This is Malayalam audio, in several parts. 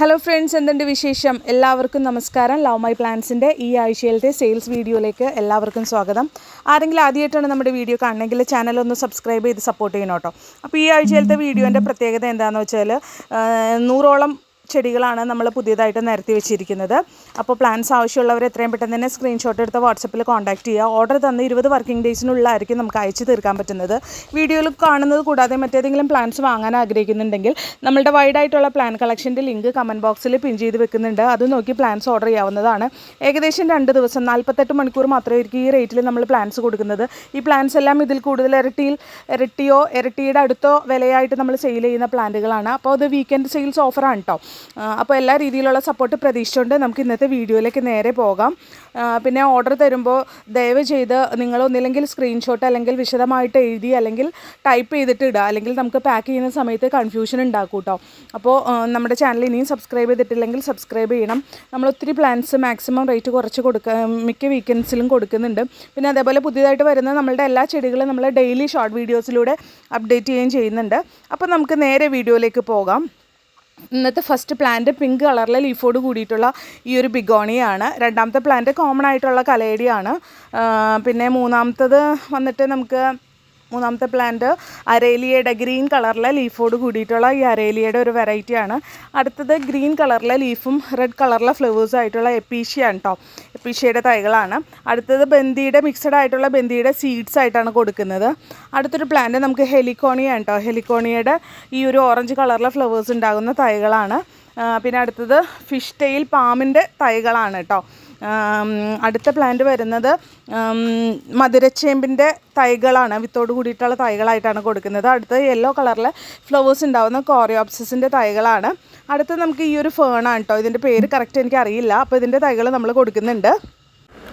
ഹലോ ഫ്രണ്ട്സ് എന്തുണ്ട് വിശേഷം? എല്ലാവർക്കും നമസ്കാരം. ലവ് മൈ പ്ലാൻസിന്റെ ഈ ആഴ്ചയിലത്തെ സെയിൽസ് വീഡിയോയിലേക്ക് എല്ലാവർക്കും സ്വാഗതം. ആരെങ്കിലും ആദ്യമായിട്ടാണ് നമ്മുടെ വീഡിയോ കാണണമെങ്കിൽ ചാനൽ ഒന്ന് സബ്സ്ക്രൈബ് ചെയ്ത് സപ്പോർട്ട് ചെയ്യണം കേട്ടോ. അപ്പോൾ ഈ ആഴ്ചയിലത്തെ വീഡിയോന്റെ പ്രത്യേകത എന്താണെന്ന് വെച്ചാൽ നൂറോളം ചെടികളാണ് നമ്മൾ പുതിയതായിട്ട് നിരത്തി വെച്ചിരിക്കുന്നത്. അപ്പോൾ പ്ലാൻസ് ആവശ്യമുള്ളവർ എത്രയും പെട്ടെന്ന് തന്നെ സ്ക്രീൻഷോട്ട് എടുത്ത് വാട്സപ്പിൽ കോൺടാക്ട് ചെയ്യുക. ഓർഡർ തന്ന് ഇരുപത് വർക്കിംഗ് ഡേയ്സിനുള്ളിലായിരിക്കും നമുക്ക് അയച്ചു തീർക്കാൻ പറ്റുന്നത്. വീഡിയോയിൽ കാണുന്നത് കൂടാതെ മറ്റേതെങ്കിലും പ്ലാൻസ് വാങ്ങാൻ ആഗ്രഹിക്കുന്നുണ്ടെങ്കിൽ നമ്മളുടെ വൈഡായിട്ടുള്ള പ്ലാൻ കളക്ഷന്റെ ലിങ്ക് കമന്റ് ബോക്സിൽ പിൻ ചെയ്ത് വെക്കുന്നുണ്ട്. അത് നോക്കി പ്ലാൻസ് ഓർഡർ ചെയ്യാവുന്നതാണ്. ഏകദേശം രണ്ട് ദിവസം നാൽപ്പത്തെട്ട് മണിക്കൂർ മാത്രമേ മാത്രമായിരിക്കും ഈ റേറ്റിൽ നമ്മൾ പ്ലാൻസ് കൊടുക്കുന്നത്. ഈ പ്ലാൻസ് എല്ലാം ഇതിൽ കൂടുതൽ ഇരട്ടിയിൽ ഇരട്ടിയോ ഇരട്ടിയുടെ അടുത്തോ വിലയായിട്ട് നമ്മൾ സെയിൽ ചെയ്യുന്ന പ്ലാന്റുകളാണ് അപ്പോൾ അത് വീക്കെൻഡ് സെയിൽസ് ഓഫറാണ് കേട്ടോ അപ്പോൾ എല്ലാ രീതിയിലുള്ള സപ്പോർട്ട് പ്രതീക്ഷിച്ചുകൊണ്ട് നമുക്ക് ഇന്നത്തെ വീഡിയോയിലേക്ക് നേരെ പോകാം. പിന്നെ ഓർഡർ തരുമ്പോൾ ദയവ് ചെയ്ത് നിങ്ങൾ ഒന്നില്ലെങ്കിൽ സ്ക്രീൻഷോട്ട് അല്ലെങ്കിൽ വിശദമായിട്ട് എഴുതി അല്ലെങ്കിൽ ടൈപ്പ് ചെയ്തിട്ട് ഇടുക. അല്ലെങ്കിൽ നമുക്ക് പാക്ക് ചെയ്യുന്ന സമയത്ത് കൺഫ്യൂഷൻ ഉണ്ടാക്കും കേട്ടോ അപ്പോൾ നമ്മുടെ ചാനൽ ഇനിയും സബ്സ്ക്രൈബ് ചെയ്തിട്ടില്ലെങ്കിൽ സബ്സ്ക്രൈബ് ചെയ്യണം. നമ്മൾ ഒത്തിരി പ്ലാൻസ് മാക്സിമം റേറ്റ് കുറച്ച് കൊടുക്കുക മിക്ക വീക്കെൻഡ്സിലും കൊടുക്കുന്നുണ്ട്. പിന്നെ അതേപോലെ പുതിയതായിട്ട് വരുന്ന നമ്മളുടെ എല്ലാ ചെടികളും നമ്മൾ ഡെയിലി ഷോർട്ട് വീഡിയോസിലൂടെ അപ്ഡേറ്റ് ചെയ്യുകയും ചെയ്യുന്നുണ്ട്. അപ്പോൾ നമുക്ക് നേരെ വീഡിയോയിലേക്ക് പോകാം. ഇന്നത്തെ ഫസ്റ്റ് പ്ലാന്റ് പിങ്ക് കളറിലെ ലീഫോട് കൂടിയിട്ടുള്ള ഈ ഒരു ബിഗോണിയാണ് രണ്ടാമത്തെ പ്ലാന്റ് കോമൺ ആയിട്ടുള്ള കലേഡിയാണ് പിന്നെ മൂന്നാമത്തത് വന്നിട്ട് നമുക്ക് മൂന്നാമത്തെ പ്ലാന്റ് അരേലിയയുടെ ഗ്രീൻ കളറിലെ ലീഫോട് കൂടിയിട്ടുള്ള ഈ അരേലിയയുടെ ഒരു വെറൈറ്റിയാണ് അടുത്തത് ഗ്രീൻ കളറിലെ ലീഫും റെഡ് കളറിലെ ഫ്ലവേഴ്സും ആയിട്ടുള്ള എപ്പീഷ്യയാണ് കേട്ടോ എപ്പീഷ്യയുടെ തൈകളാണ്. അടുത്തത് ബന്ദിയുടെ മിക്സഡ് ആയിട്ടുള്ള ബന്ദിയുടെ സീഡ്സ് ആയിട്ടാണ് കൊടുക്കുന്നത്. അടുത്തൊരു പ്ലാന്റ് നമുക്ക് ഹെലിക്കോണിയ കേട്ടോ ഹെലിക്കോണിയയുടെ ഈ ഒരു ഓറഞ്ച് കളറിലെ ഫ്ലവേഴ്സ് ഉണ്ടാകുന്ന തൈകളാണ്. പിന്നെ അടുത്തത് ഫിഷ് ടെയിൽ പാമിന്റെ തൈകളാണ് കേട്ടോ. അടുത്ത പ്ലാന്റ് വരുന്നത് മധുരച്ചേമ്പിന്റെ തൈകളാണ്. വിത്തോട് കൂടിയിട്ടുള്ള തൈകളായിട്ടാണ് കൊടുക്കുന്നത്. അടുത്ത യെല്ലോ കളറിലെ ഫ്ലവേഴ്സ് ഉണ്ടാവുന്ന കോറിയോപ്സിസിന്റെ തൈകളാണ്. അടുത്ത് നമുക്ക് ഈ ഒരു ഫേണാണ് കേട്ടോ ഇതിന്റെ പേര് കറക്റ്റ് എനിക്ക് അറിയില്ല. അപ്പോൾ ഇതിന്റെ തൈകൾ നമ്മൾ കൊടുക്കുന്നുണ്ട്.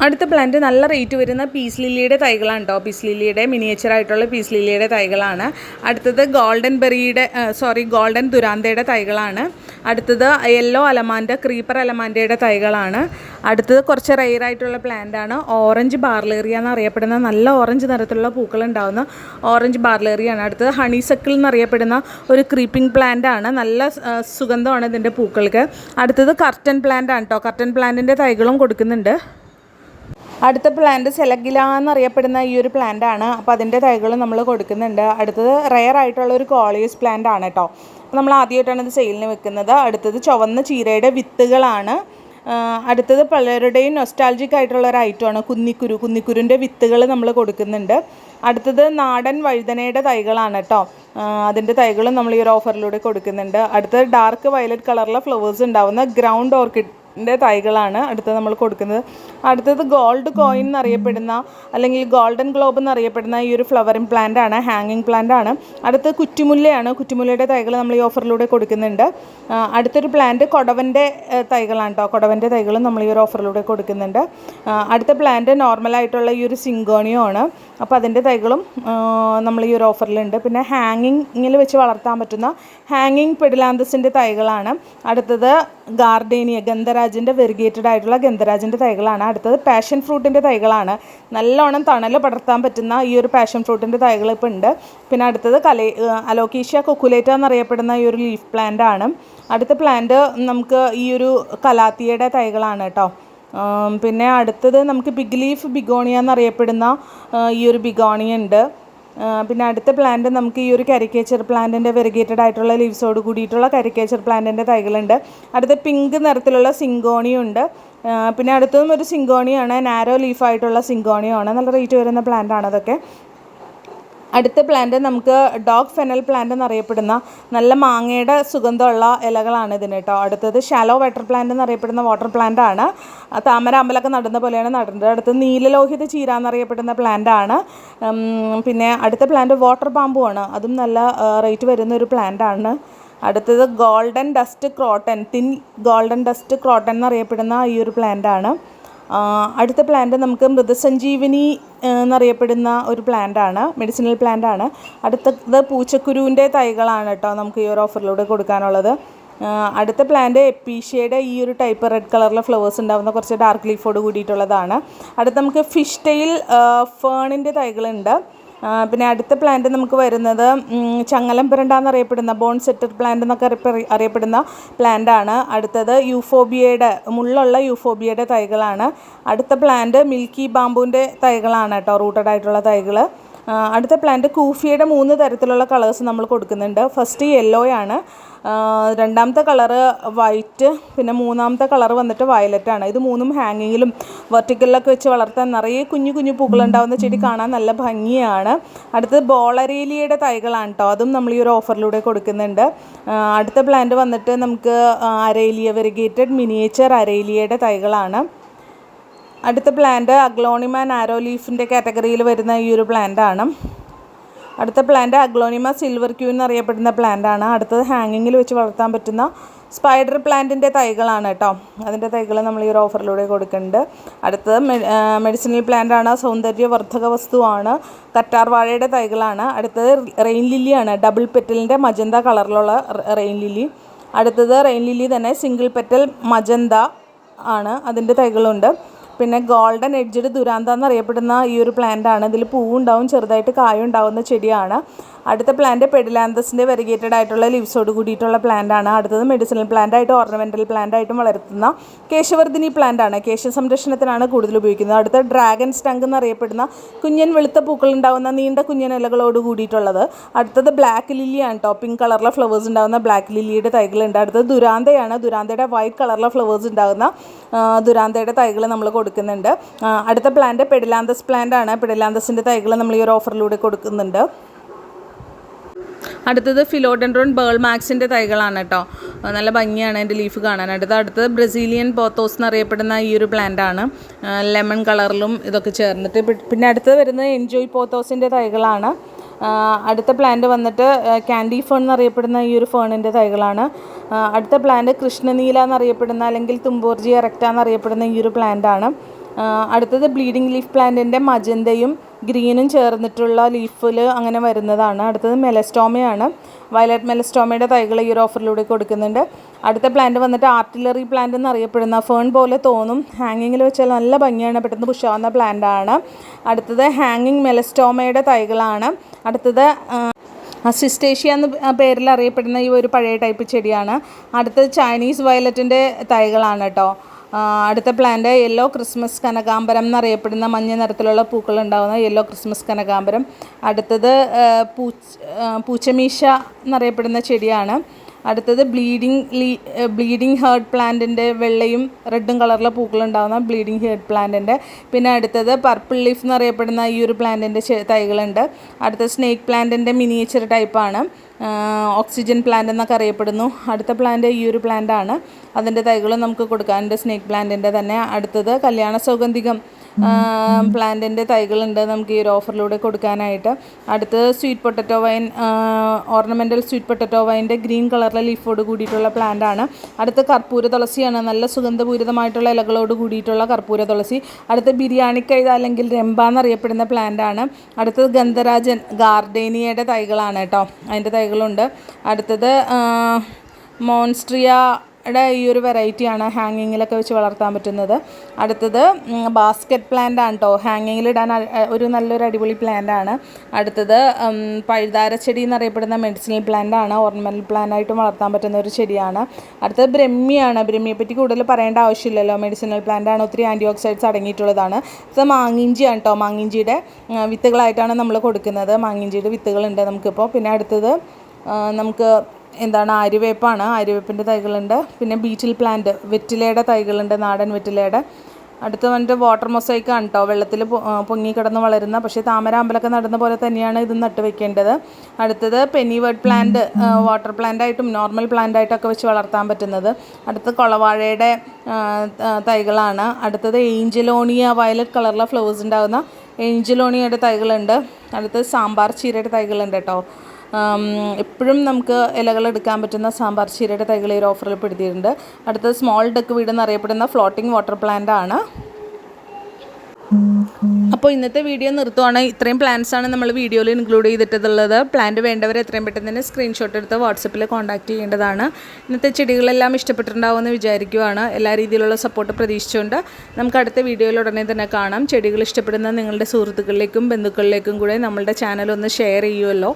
അടുത്ത പ്ലാന്റ് നല്ല റേറ്റ് വരുന്ന പീസ് ലില്ലിയുടെ തൈകളാണ് കേട്ടോ പീസ് ലില്ലിയുടെ മിനിയേച്ചർ ആയിട്ടുള്ള പീസ് ലില്ലിയുടെ തൈകളാണ്. അടുത്തത് ഗോൾഡൻ ബെറിയുടെ സോറി ഗോൾഡൻ ദുരാന്തയുടെ തൈകളാണ്. അടുത്തത് യെല്ലോ അലമാന്റെ ക്രീപ്പർ അലമാന്റെയുടെ തൈകളാണ്. അടുത്തത് കുറച്ച് റെയറായിട്ടുള്ള പ്ലാന്റ് ആണ്. ഓറഞ്ച് ബാർലേറിയ എന്നറിയപ്പെടുന്ന നല്ല ഓറഞ്ച് നിറത്തിലുള്ള പൂക്കൾ ഉണ്ടാകുന്ന ഓറഞ്ച് ബാർലേറിയാണ് അടുത്തത് ഹണി സക്കിൾ എന്നറിയപ്പെടുന്ന ഒരു ക്രീപ്പിംഗ് പ്ലാന്റ് ആണ്. നല്ല സുഗന്ധമാണ് ഇതിന്റെ പൂക്കൾക്ക്. അടുത്തത് കർട്ടൻ പ്ലാന്റ് ആണ് കേട്ടോ കർട്ടൻ പ്ലാന്റിന്റെ തൈകളും കൊടുക്കുന്നുണ്ട്. അടുത്ത പ്ലാന്റ് സെലഗില എന്നറിയപ്പെടുന്ന ഈ ഒരു പ്ലാന്റ് ആണ്. അപ്പോൾ അതിന്റെ തൈകൾ നമ്മൾ കൊടുക്കുന്നുണ്ട്. അടുത്തത് റെയർ ആയിട്ടുള്ള ഒരു കോളിയസ് പ്ലാന്റ് ആണ് കേട്ടോ നമ്മൾ ആദ്യമായിട്ടാണ് ഇത് സെയിലിന് വെക്കുന്നത്. അടുത്തത് ചുവന്ന ചീരയുടെ വിത്തുകളാണ്. അടുത്തത് പലരുടെയും നൊസ്റ്റാൾജിക് ആയിട്ടുള്ള ഒരു ഐറ്റം ആണ്. കുന്നിക്കുരു. കുന്നിക്കുരുന്റെ വിത്തുകൾ നമ്മൾ കൊടുക്കുന്നുണ്ട്. അടുത്തത് നാടൻ വഴുതനയുടെ തൈകളാണ് കേട്ടോ അതിന്റെ തൈകളും നമ്മൾ ഈ ഒരു ഓഫറിലൂടെ കൊടുക്കുന്നുണ്ട്. അടുത്തത് ഡാർക്ക് വയലറ്റ് കളറിലെ ഫ്ലവേഴ്സ് ഉണ്ടാവുന്ന ഗ്രൗണ്ട് ഓർക്കിഡ് ന്റെ തൈകളാണ് അടുത്തത് നമ്മൾ കൊടുക്കുന്നത്. അടുത്തത് ഗോൾഡ് കോയിൻ എന്നറിയപ്പെടുന്ന അല്ലെങ്കിൽ ഗോൾഡൻ ഗ്ലോബ് എന്നറിയപ്പെടുന്ന ഈ ഒരു ഫ്ലവറിങ് പ്ലാന്റ് ആണ് ഹാങ്ങിങ് പ്ലാന്റ് ആണ്. അടുത്തത് കുറ്റിമുല്ലയാണ്. കുറ്റിമുല്ലയുടെ തൈകൾ നമ്മൾ ഈ ഓഫറിലൂടെ കൊടുക്കുന്നുണ്ട്. അടുത്തൊരു പ്ലാന്റ് കൊടവന്റെ തൈകളാണ് കേട്ടോ കൊടവന്റെ തൈകളും നമ്മൾ ഈ ഒരു ഓഫറിലൂടെ കൊടുക്കുന്നുണ്ട്. അടുത്ത പ്ലാന്റ് നോർമലായിട്ടുള്ള ഈ ഒരു സിങ്കോണിയോ ആണ്. അപ്പോൾ അതിന്റെ തൈകളും നമ്മൾ ഈ ഒരു ഓഫറിലുണ്ട് പിന്നെ ഹാങ്ങിങ്ങിൽ വെച്ച് വളർത്താൻ പറ്റുന്ന ഹാങ്ങിങ് പെഡിലാന്തസിന്റെ തൈകളാണ്. അടുത്തത് ഗാർഡേനിയ ഗന്ധരാജിന്റെ വെറിഗേറ്റഡ് ആയിട്ടുള്ള ഗന്ധരാജിന്റെ തൈകളാണ്. അടുത്തത് പാഷൻ ഫ്രൂട്ടിന്റെ തൈകളാണ്. നല്ലോണം തണൽ പടർത്താൻ പറ്റുന്ന ഈ ഒരു പാഷൻ ഫ്രൂട്ടിന്റെ തൈകൾ ഇപ്പോൾ ഉണ്ട്. പിന്നെ അടുത്തത് കലേ അലോക്കീഷ്യ കൊക്കുലേറ്റ എന്നറിയപ്പെടുന്ന ഈ ഒരു ലീഫ് പ്ലാന്റ് ആണ്. അടുത്ത പ്ലാന്റ് നമുക്ക് ഈ ഒരു കലാത്തിയുടെ തൈകളാണ് കേട്ടോ. പിന്നെ അടുത്തത് നമുക്ക് ബിഗ് ലീഫ് ബിഗോണിയ എന്നറിയപ്പെടുന്ന ഈ ഒരു ബിഗോണിയ ഉണ്ട്. പിന്നെ അടുത്ത പ്ലാന്റ് നമുക്ക് ഈ ഒരു കരിക്കേച്ചർ പ്ലാന്റിന്റെ വെറിഗേറ്റഡ് ആയിട്ടുള്ള ലീവ്സോട് കൂടിയിട്ടുള്ള കരിക്കേച്ചർ പ്ലാന്റിന്റെ തൈകളുണ്ട്. അടുത്ത പിങ്ക് നിറത്തിലുള്ള സിങ്കോണിയും ഉണ്ട് പിന്നെ അടുത്തതും ഒരു സിങ്കോണിയാണ് നാരോ ലീഫായിട്ടുള്ള സിങ്കോണിയാണ്. നല്ല റേറ്റ് വരുന്ന പ്ലാന്റാണ് അതൊക്കെ. അടുത്ത പ്ലാന്റ് നമുക്ക് ഡോഗ് ഫെനൽ പ്ലാന്റ് എന്നറിയപ്പെടുന്ന നല്ല മാങ്ങയുടെ സുഗന്ധമുള്ള ഇലകളാണ് ഇതിന് കേട്ടോ. അടുത്തത് ഷാലോ വാട്ടർ പ്ലാന്റ് എന്നറിയപ്പെടുന്ന വാട്ടർ പ്ലാന്റ് ആണ്. താമര അമ്പലൊക്കെ നടുന്ന പോലെയാണ് നടുന്നത്. അടുത്ത് നീലലോഹിത ചീര എന്നറിയപ്പെടുന്ന പ്ലാന്റ് ആണ്. പിന്നെ അടുത്ത പ്ലാന്റ് വാട്ടർ ബാമ്പു ആണ്. അതും നല്ല റേറ്റ് വരുന്ന ഒരു പ്ലാന്റ് ആണ്. അടുത്തത് ഗോൾഡൻ ഡസ്റ്റ് ക്രോട്ടൻ തിൻ ഗോൾഡൻ ഡസ്റ്റ് ക്രോട്ടൻ എന്നറിയപ്പെടുന്ന ഈ ഒരു പ്ലാന്റ് ആണ്. അടുത്ത പ്ലാന്റ് നമുക്ക് മൃതസഞ്ജീവനി എന്നറിയപ്പെടുന്ന ഒരു പ്ലാന്റാണ് മെഡിസിനൽ പ്ലാന്റാണ് അടുത്തത് പൂച്ചക്കുരുവിന്റെ തൈകളാണ് കേട്ടോ നമുക്ക് ഈ ഒരു ഓഫറിലൂടെ കൊടുക്കാനുള്ളത്. അടുത്ത പ്ലാന്റ് എപ്പീഷ്യയുടെ ഈ ഒരു ടൈപ്പ് റെഡ് കളറിലെ ഫ്ലവേഴ്സ് ഉണ്ടാകുന്ന കുറച്ച് ഡാർക്ക് ലീഫോട് കൂടിയിട്ടുള്ളതാണ്. അടുത്ത നമുക്ക് ഫിഷ് ടെയിൽ ഫേണിന്റെ തൈകളുണ്ട്. പിന്നെ അടുത്ത പ്ലാന്റ് നമുക്ക് വരുന്നത് ചങ്ങലം പെരണ്ട എന്നറിയപ്പെടുന്ന ബോൺ സെറ്റർ പ്ലാന്റ് എന്നൊക്കെ അറിയപ്പെടുന്ന പ്ലാന്റ് ആണ്. അടുത്തത് യൂഫോബിയയുടെ മുള്ളുള്ള യൂഫോബിയയുടെ തൈകളാണ്. അടുത്ത പ്ലാന്റ് മിൽക്കി ബാമ്പുവിന്റെ തൈകളാണ് കേട്ടോ റൂട്ടഡ് ആയിട്ടുള്ള തൈകൾ അടുത്ത പ്ലാന്റ് കൂഫിയുടെ മൂന്ന് തരത്തിലുള്ള കളേഴ്സ് നമ്മൾ കൊടുക്കുന്നുണ്ട്. ഫസ്റ്റ് യെല്ലോയാണ് രണ്ടാമത്തെ കളറ് വൈറ്റ് പിന്നെ മൂന്നാമത്തെ കളർ വന്നിട്ട് വയലറ്റ് ആണ്. ഇത് മൂന്നും ഹാങ്ങിങ്ങിലും വെർട്ടിക്കലിലൊക്കെ വെച്ച് വളർത്താൻ നിറയെ കുഞ്ഞു കുഞ്ഞു പൂക്കളുണ്ടാവുന്ന ചെടി കാണാൻ നല്ല ഭംഗിയാണ്. അടുത്തത് ബോളറേലിയയുടെ തൈകളാണ് കേട്ടോ അതും നമ്മൾ ഈ ഒരു ഓഫറിലൂടെ കൊടുക്കുന്നുണ്ട്. അടുത്ത പ്ലാന്റ് വന്നിട്ട് നമുക്ക് അരേലിയ വെരിഗേറ്റഡ് മിനിയേച്ചർ അരേലിയയുടെ തൈകളാണ്. അടുത്ത പ്ലാന്റ് അഗ്ലോണിമാൻ ആരോ ലീഫിന്റെ കാറ്റഗറിയിൽ വരുന്ന ഈ ഒരു പ്ലാന്റാണ് അടുത്ത പ്ലാന്റ് അഗ്ലോണിമ സിൽവർ ക്യൂ എന്നറിയപ്പെടുന്ന പ്ലാന്റ് ആണ്. അടുത്തത് ഹാങ്ങിങ്ങിൽ വെച്ച് വളർത്താൻ പറ്റുന്ന സ്പൈഡർ പ്ലാന്റിന്റെ തൈകളാണ് കേട്ടോ. അതിന്റെ തൈകൾ നമ്മൾ ഈ ഒരു ഓഫറിലൂടെ കൊടുക്കുന്നുണ്ട്. അടുത്തത് മെഡിസിനൽ പ്ലാന്റ് ആണ്. സൗന്ദര്യവർദ്ധക വസ്തുവാണ്. കറ്റാർ വാഴയുടെ തൈകളാണ്. അടുത്തത് റെയിൻ ലില്ലിയാണ് ഡബിൾ പെറ്റലിന്റെ മജന്ത കളറിലുള്ള റെയിൻ ലില്ലി അടുത്തത് റെയിൻ ലില്ലി തന്നെ സിംഗിൾ പെറ്റൽ മജന്ത ആണ്. അതിന്റെ തൈകളുണ്ട്. പിന്നെ ഗോൾഡൻ എഡ്ജഡ് ദുരാന്ത എന്നറിയപ്പെടുന്ന ഈ ഒരു പ്ലാന്റ് ആണ്. ഇതിൽ പൂവുണ്ടാവും ചെറുതായിട്ട് കായ ഉണ്ടാവുന്ന ചെടിയാണ്. അടുത്ത പ്ലാന്റ് പെഡിലാന്തസിന്റെ വെരിഗേറ്റഡ് ആയിട്ടുള്ള ലീവ്സോട് കൂടിയിട്ടുള്ള ആണ്. അടുത്തത് മെഡിസിനൽ പ്ലാന്റ് ആയിട്ട് ഓർണമെന്റൽ പ്ലാന്റ് ആയിട്ടും വളർത്തുന്ന കേശവർദ്ധിനി പ്ലാന്റ് ആണ്. കേശ സംരക്ഷണത്തിനാണ് കൂടുതൽ ഉപയോഗിക്കുന്നത്. അടുത്ത ഡ്രാഗൺ സ്റ്റങ്ക് എന്നറിയപ്പെടുന്ന കുഞ്ഞൻ വെളുത്ത പൂക്കൾ ഉണ്ടാകുന്ന നീണ്ട കുഞ്ഞൻ ഇലകളോട് കൂടിയിട്ടുള്ളത്. അടുത്തത് ബ്ലാക്ക് ലില്ലിയാണ് കേട്ടോ പിങ്ക് കളറിലെ ഫ്ലവേഴ്സ് ഉണ്ടാകുന്ന ബ്ലാക്ക് ലില്ലിയുടെ തൈകളുണ്ട്. അടുത്തത് ദുരാന്തയാണ്. ദുരാന്തയുടെ വൈറ്റ് കളറിലെ ഫ്ലവേഴ്സ് ഉണ്ടാകുന്ന ദുരാന്തയുടെ തൈകൾ നമ്മൾ കൊടുക്കുന്നുണ്ട്. അടുത്ത പ്ലാന്റ് പെഡിലാന്തസ് പ്ലാന്റ് ആണ്. പെഡിലാന്തസിന്റെ തൈകൾ നമ്മൾ ഈ ഒരു ഓഫറിലൂടെ കൊടുക്കുന്നുണ്ട്. അടുത്തത് ഫിലോഡൻഡ്രോൺ ബേൾ മാക്സിന്റെ തൈകളാണ് കേട്ടോ. നല്ല ഭംഗിയാണ് അതിന്റെ ലീഫ് കാണാൻ. അടുത്ത് അടുത്തത് ബ്രസീലിയൻ പോത്തോസ് എന്നറിയപ്പെടുന്ന ഈ ഒരു പ്ലാന്റ് ആണ്. ലെമൺ കളറിലും ഇതൊക്കെ ചേർന്നിട്ട്. പിന്നെ അടുത്തത് വരുന്നത് എൻജോയ് പോത്തോസിന്റെ തൈകളാണ്. അടുത്ത പ്ലാന്റ് വന്നിട്ട് ക്യാൻഡി ഫേൺ എന്നറിയപ്പെടുന്ന ഈ ഒരു ഫേണിന്റെ തൈകളാണ്. അടുത്ത പ്ലാന്റ് കൃഷ്ണനീല എന്നറിയപ്പെടുന്ന അല്ലെങ്കിൽ തുമ്പോർജി എറക്റ്റ എന്നറിയപ്പെടുന്ന ഈ ഒരു പ്ലാന്റ് ആണ്. ആ, അടുത്തത് ബ്ലീഡിംഗ് ലീഫ് പ്ലാന്റിന്റെ മജന്തയും ഗ്രീനും ചേർന്നിട്ടുള്ള ലീഫിൽ അങ്ങനെ വരുന്നതാണ്. അടുത്തത് മെലസ്റ്റോമയാണ്. വയലറ്റ് മെലസ്റ്റോമയുടെ തൈകൾ ഈ ഒരു ഓഫറിലൂടെ കൊടുക്കുന്നുണ്ട്. അടുത്ത പ്ലാന്റ് വന്നിട്ട് ആർട്ടിലറി പ്ലാന്റ് എന്നറിയപ്പെടുന്ന ഫേൺ പോലെ തോന്നും. ഹാങ്ങിങ്ങിൽ വെച്ചാൽ നല്ല ഭംഗിയാണ്. പെട്ടെന്ന് പുഷാവുന്ന പ്ലാന്റാണ് അടുത്തത് ഹാങ്ങിങ് മെലസ്റ്റോമയുടെ തൈകളാണ്. അടുത്തത് അസിസ്റ്റേഷ്യ എന്ന പേരിൽ അറിയപ്പെടുന്ന ഈ ഒരു പഴയ ടൈപ്പ് ചെടിയാണ്. അടുത്തത് ചൈനീസ് വയലറ്റിന്റെ തൈകളാണ് കേട്ടോ. അടുത്ത പ്ലാന്റ് യെല്ലോ ക്രിസ്മസ് കനകാംബരം എന്നറിയപ്പെടുന്ന മഞ്ഞ നിറത്തിലുള്ള പൂക്കൾ ഉണ്ടാകുന്ന യെല്ലോ ക്രിസ്മസ് കനകാംബരം. അടുത്തത് പൂച്ച പൂച്ചമീശ എന്നറിയപ്പെടുന്ന ചെടിയാണ്. അടുത്തത് ബ്ലീഡിങ് ലീ ബ്ലീഡിങ് ഹേർട്ട് പ്ലാന്റിന്റെ വെള്ളയും റെഡും കളറിലെ പൂക്കളുണ്ടാകുന്ന ബ്ലീഡിങ് ഹേർട്ട് പ്ലാന്റിന്റെ പിന്നെ അടുത്തത് പർപ്പിൾ ലീഫ് എന്നറിയപ്പെടുന്ന ഈ ഒരു പ്ലാന്റിന്റെ തൈകളുണ്ട്. അടുത്തത് സ്നേക്ക് പ്ലാന്റിന്റെ മിനിയേച്ചർ ടൈപ്പാണ് ഓക്സിജൻ പ്ലാന്റ് എന്നൊക്കെ അറിയപ്പെടുന്നു. അടുത്ത പ്ലാന്റ് ഈ ഒരു പ്ലാന്റ് ആണ്. അതിന്റെ തൈകളും നമുക്ക് കൊടുക്കാനുണ്ട് സ്നേക്ക് പ്ലാന്റിന്റെ തന്നെ അടുത്തത് കല്യാണ സൗഗന്ധികം പ്ലാന്റിന്റെ തൈകളുണ്ട് നമുക്ക് ഈ ഒരു ഓഫറിലൂടെ കൊടുക്കാനായിട്ട്. അടുത്തത് sweet potato vine ornamental sweet potato വൈന്റെ green കളറിലെ ലീഫോട് കൂടിയിട്ടുള്ള പ്ലാന്റ് ആണ്. അടുത്ത കർപ്പൂര തുളസിയാണ്. നല്ല സുഗന്ധപൂരിതമായിട്ടുള്ള ഇലകളോട് കൂടിയിട്ടുള്ള കർപ്പൂര തുളസി. അടുത്ത ബിരിയാണി കൈത അല്ലെങ്കിൽ രംബ എന്നറിയപ്പെടുന്ന പ്ലാന്റ് ആണ്. അടുത്തത് ഗന്ധരാജൻ ഗാർഡേനിയയുടെ തൈകളാണ് കേട്ടോ. അതിന്റെ തൈകളുണ്ട് അടുത്തത് മോൺസ്ട്രിയയുടെ ഈ ഒരു വെറൈറ്റിയാണ് ഹാങ്ങിങ്ങിലൊക്കെ വെച്ച് വളർത്താൻ പറ്റുന്നത്. അടുത്തത് ബാസ്ക്കറ്റ് പ്ലാന്റ് ആണ് കേട്ടോ അ- ഒരു നല്ലൊരു അടിപൊളി പ്ലാന്റ് ആണ്. അടുത്തത് പഴുതാര പഴുതാരച്ചെടി എന്നറിയപ്പെടുന്ന മെഡിസിനൽ പ്ലാന്റ് ആണ്. ഓർണമെന്റൽ പ്ലാന്റ് ആയിട്ടും വളർത്താൻ പറ്റുന്ന ഒരു ചെടിയാണ്. അടുത്തത് ബ്രഹ്മിയാണ്. ബ്രഹ്മിയെ പറ്റി കൂടുതൽ പറയേണ്ട ആവശ്യമില്ലല്ലോ. മെഡിസിനൽ പ്ലാന്റ് ആണ് ഒത്തിരി ആന്റി ഓക്സൈഡ്സ് അടങ്ങിയിട്ടുള്ളതാണ് ഇത് മാങ്ങിഞ്ചിയാണ് കേട്ടോ മാങ്ങിഞ്ചിയുടെ വിത്തുകളായിട്ടാണ് നമ്മൾ കൊടുക്കുന്നത്. മാങ്ങിഞ്ചിയുടെ വിത്തുകളുണ്ട് നമുക്കിപ്പോൾ. പിന്നെ അടുത്തത് നമുക്ക് എന്താണ് ആര്യവേപ്പാണ് ആര്യവേപ്പിന്റെ തൈകളുണ്ട്. പിന്നെ ബീറ്റിൽ പ്ലാന്റ് വെറ്റിലയുടെ തൈകളുണ്ട് നാടൻ വെറ്റിലയുടെ. അടുത്ത് വന്നിട്ട് വാട്ടർ ആണ് കേട്ടോ വെള്ളത്തിൽ പൊങ്ങി കിടന്ന് വളരുന്ന പക്ഷേ താമരാമ്പലൊക്കെ നടന്ന പോലെ തന്നെയാണ് ഇത് നട്ട് വെക്കേണ്ടത്. അടുത്തത് പെനിവേർഡ് പ്ലാന്റ് വാട്ടർ പ്ലാന്റ് ആയിട്ടും നോർമൽ പ്ലാന്റ് ആയിട്ടൊക്കെ വെച്ച് വളർത്താൻ പറ്റുന്നത്. അടുത്തത് കൊളവാഴയുടെ തൈകളാണ്. അടുത്തത് ഏഞ്ചലോണിയ വയലറ്റ് കളറിലെ ഫ്ലവേഴ്സ് ഉണ്ടാകുന്ന ഏഞ്ചലോണിയയുടെ തൈകളുണ്ട്. അടുത്തത് സാമ്പാർ ചീരയുടെ തൈകളുണ്ട് കേട്ടോ എപ്പോഴും നമുക്ക് ഇലകൾ എടുക്കാൻ പറ്റുന്ന സാമ്പാർ ചീരയുടെ തൈകൾ ഈ ഓഫറിൽ പെടുത്തിയിട്ടുണ്ട്. അടുത്തത് സ്മോൾ ഡെക്ക് വീട് എന്നറിയപ്പെടുന്ന ഫ്ലോട്ടിംഗ് വാട്ടർ പ്ലാന്റ് ആണ്. അപ്പോൾ ഇന്നത്തെ വീഡിയോ നിർത്തുവാണ്. ഇത്രയും പ്ലാൻസ് ആണ് നമ്മൾ വീഡിയോയിൽ ഇൻക്ലൂഡ് ചെയ്തിട്ടുള്ളത്. പ്ലാന്റ് വേണ്ടവർ എത്രയും പെട്ടെന്ന് തന്നെ സ്ക്രീൻഷോട്ട് എടുത്ത് വാട്സപ്പിൽ കോൺടാക്ട് ചെയ്യേണ്ടതാണ്. ഇന്നത്തെ ചെടികളെല്ലാം ഇഷ്ടപ്പെട്ടിട്ടുണ്ടാവുമെന്ന് വിചാരിക്കുവാണ്. എല്ലാ രീതിയിലുള്ള സപ്പോർട്ട് പ്രതീക്ഷിച്ചുകൊണ്ട് നമുക്ക് അടുത്ത വീഡിയോയിൽ ഉടനെ തന്നെ കാണാം. ചെടികൾ ഇഷ്ടപ്പെടുന്ന നിങ്ങളുടെ സുഹൃത്തുക്കളിലേക്കും ബന്ധുക്കളിലേക്കും കൂടെ നമ്മളുടെ ചാനൽ ഒന്ന് ഷെയർ ചെയ്യുമല്ലോ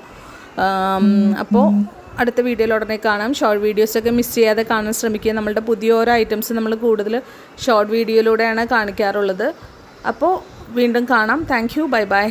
അപ്പോൾ അടുത്ത വീഡിയോയിൽ ഉടനെ കാണാം. ഷോർട്ട് വീഡിയോസൊക്കെ മിസ് ചെയ്യാതെ കാണാൻ ശ്രമിക്കുക. നമ്മളുടെ പുതിയ ഓരോ ഐറ്റംസ് നമ്മൾ കൂടുതൽ ഷോർട്ട് വീഡിയോയിലൂടെയാണ് കാണിക്കാറുള്ളത്. അപ്പോൾ വീണ്ടും കാണാം. Thank you bye bye